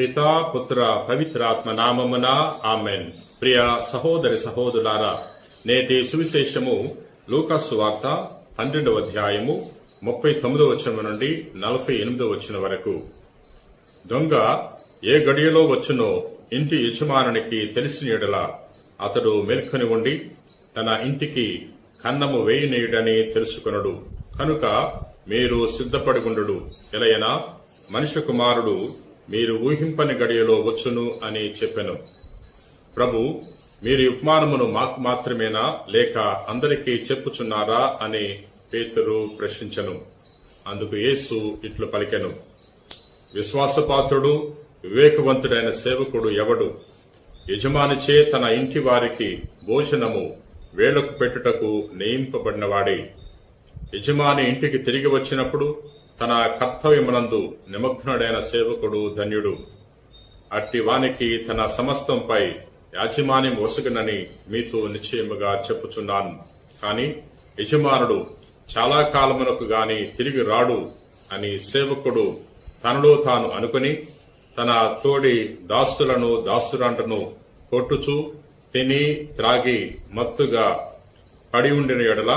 పితా పుత్ర పవిత్రాత్మ నామమున ఆమెన్ ప్రియ సహోదరి సహోదరులారా నేటి సువిశేషము లూకాసు వార్త పన్నెండవ అధ్యాయము ముప్పై తొమ్మిదవ వచనం నుండి నలభై ఎనిమిదవ వచ్చిన వరకు దొంగ ఏ గడియలో వచ్చునో ఇంటి యజమానునికి తెలిసిన ఎడల అతడు మెల్కొని ఉండి తన ఇంటికి కన్నము వేయనీయుడని తెలుసుకొనడు. కనుక మీరు సిద్ధపడి ఉండు ఎలయనా మనిషి కుమారుడు మీరు ఊహింపని గడియలో వచ్చును అని చెప్పెను. ప్రభు మీరు ఉపమానమును మాకు మాత్రమేనా? లేక అందరికీ చెప్పుచున్నారా? అని పేతురు ప్రశ్నించను. అందుకు యేసు ఇట్లు పలికెను. విశ్వాసపాత్రుడు వివేకవంతుడైన సేవకుడు ఎవడు? యజమానిచే తన ఇంటి వారికి భోజనము వేళకు పెట్టుటకు నియింపబడినవాడే. యజమాని ఇంటికి తిరిగి వచ్చినప్పుడు తన కర్తవ్యమునందు నిమగ్నుడైన సేవకుడు ధన్యుడు. అట్టి వానికి తన సమస్తంపై యాజమాన్యం వసుగునని మీతో నిశ్చయముగా చెప్పుచున్నాను. కాని యజమానుడు చాలా కాలమునకు గాని తిరిగి రాడు అని సేవకుడు తనలో తాను అనుకుని తన తోడి దాసులను దాసురాంటను కొట్టుచు తిని త్రాగి మత్తుగా పడి ఉండిన ఎడల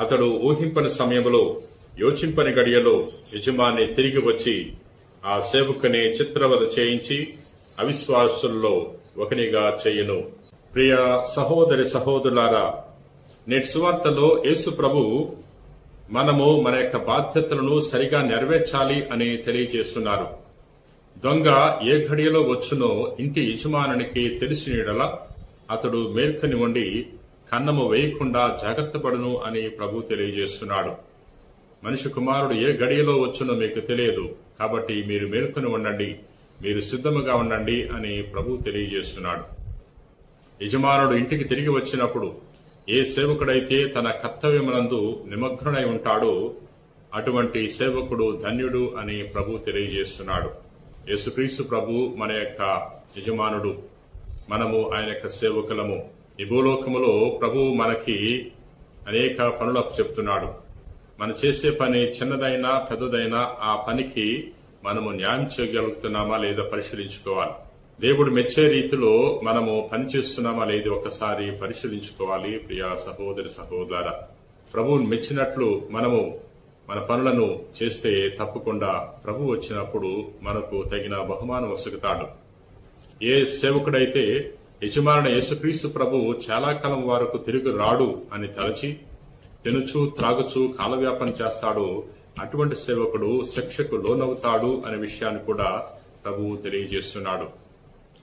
అతడు ఊహింపని సమయంలో యోచింపని గడియలో యజమాని తిరిగి వచ్చి ఆ సేవకుని చిత్రవద చేయించి అవిశ్వాసుల్లో ఒకనిగా చేయను. ప్రియ సహోదరి సహోదరులారా నేటి సువార్తలో యేసు ప్రభు మనము మన యొక్క బాధ్యతలను సరిగా నెరవేర్చాలి అని తెలియజేస్తున్నారు. దొంగ ఏ ఘడియలో వచ్చునో ఇంటి యజమానునికి తెలిసిన యెడల అతడు మేల్కొని ఉండి కన్నము వేయకుండా జాగ్రత్త పడును అని ప్రభు తెలియజేస్తున్నాడు. మనిషి కుమారుడు ఏ గడియలో వచ్చునో మీకు తెలియదు. కాబట్టి మీరు మేల్కొని ఉండండి మీరు సిద్ధముగా ఉండండి అని ప్రభు తెలియజేస్తున్నాడు. యజమానుడు ఇంటికి తిరిగి వచ్చినప్పుడు ఏ సేవకుడైతే తన కర్తవ్యమునందు నిమగ్నుడై ఉంటాడో అటువంటి సేవకుడు ధన్యుడు అని ప్రభు తెలియజేస్తున్నాడు. యేసుక్రీస్తు ప్రభు మన యొక్క యజమానుడు. మనము ఆయన యొక్క సేవకులము. ఈ భూలోకములో ప్రభు మనకి అనేక పనులు చెప్తున్నాడు. మనం చేసే పని చిన్నదైనా పెద్దదైనా ఆ పనికి మనము న్యాయం చేయగలుగుతున్నామా లేదా పరిశీలించుకోవాలి. దేవుడు మెచ్చే రీతిలో మనము పనిచేస్తున్నామా లేదు ఒకసారి పరిశీలించుకోవాలి ప్రియ సహోదరి సహోదర ప్రభువును మెచ్చినట్లు మనము మన పనులను చేస్తే తప్పకుండా ప్రభు వచ్చినప్పుడు మనకు తగిన బహుమానం వసుకుతాడు. ఏ సేవకుడైతే యజమానుడు యేసుక్రీస్తు ప్రభు చాలా కాలం వరకు తిరిగి రాడు అని తలచి తినుచు త్రాగుచు కాలవ్యాపం చేస్తాడో అటువంటి సేవకుడు శిక్షకు లోనవుతాడు అనే విషయాన్ని కూడా ప్రభు తెలియజేస్తున్నాడు.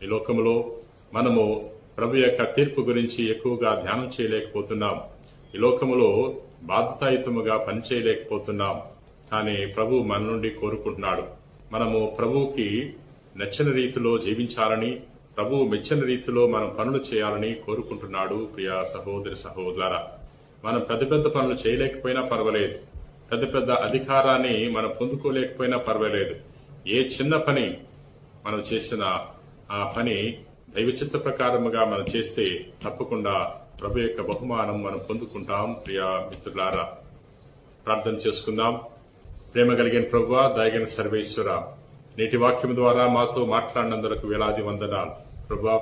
ఈ లోకంలో మనము ప్రభు యొక్క తీర్పు గురించి ఎక్కువగా ధ్యానం చేయలేకపోతున్నాం. ఈ లోకములో బాధ్యతాయుతముగా పనిచేయలేకపోతున్నాం. కానీ ప్రభు మన నుండి కోరుకుంటున్నాడు. మనము ప్రభువుకి నచ్చిన రీతిలో జీవించాలని ప్రభు మెచ్చిన రీతిలో మనం పనులు చేయాలని కోరుకుంటున్నాడు ప్రియ సహోదరి సహోదర మనం పెద్ద పెద్ద పనులు చేయలేకపోయినా పర్వాలేదు. పెద్ద పెద్ద అధికారాన్ని మనం పొందుకోలేకపోయినా పర్వాలేదు. ఏ చిన్న పని మనం చేసిన ఆ పని దైవచిత్త ప్రకారముగా మనం చేస్తే తప్పకుండా ప్రభు యొక్క బహుమానం మనం పొందుకుంటాం ప్రియా మిత్రులారా. ప్రార్థన చేసుకుందాం. ప్రేమ కలిగిన ప్రభు దాగిన సర్వేశ్వర నేటి వాక్యం ద్వారా మాతో మాట్లాడినందుకు వేలాది వందనాలు. ప్రభా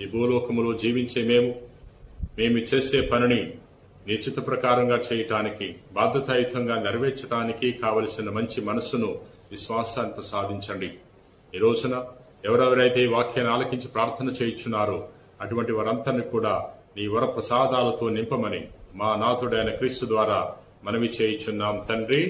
ఈ భూలోకములో జీవించే మేము మేము చేసే పనిని నిశ్చిత ప్రకారంగా చేయటానికి బాధ్యతాయుతంగా నెరవేర్చడానికి కావలసిన మంచి మనస్సును విశ్వాసాన్ని ప్రసాదించండి ఈ రోజున ఎవరెవరైతే ఈ వాక్యాన్ని ఆలకించి ప్రార్థన చేయించున్నారో అటువంటి వారందరినీ కూడా నీ వర ప్రసాదాలతో నింపమని మా నాథుడైన క్రీస్తు ద్వారా మనవి చేయించున్నాం. తండ్రి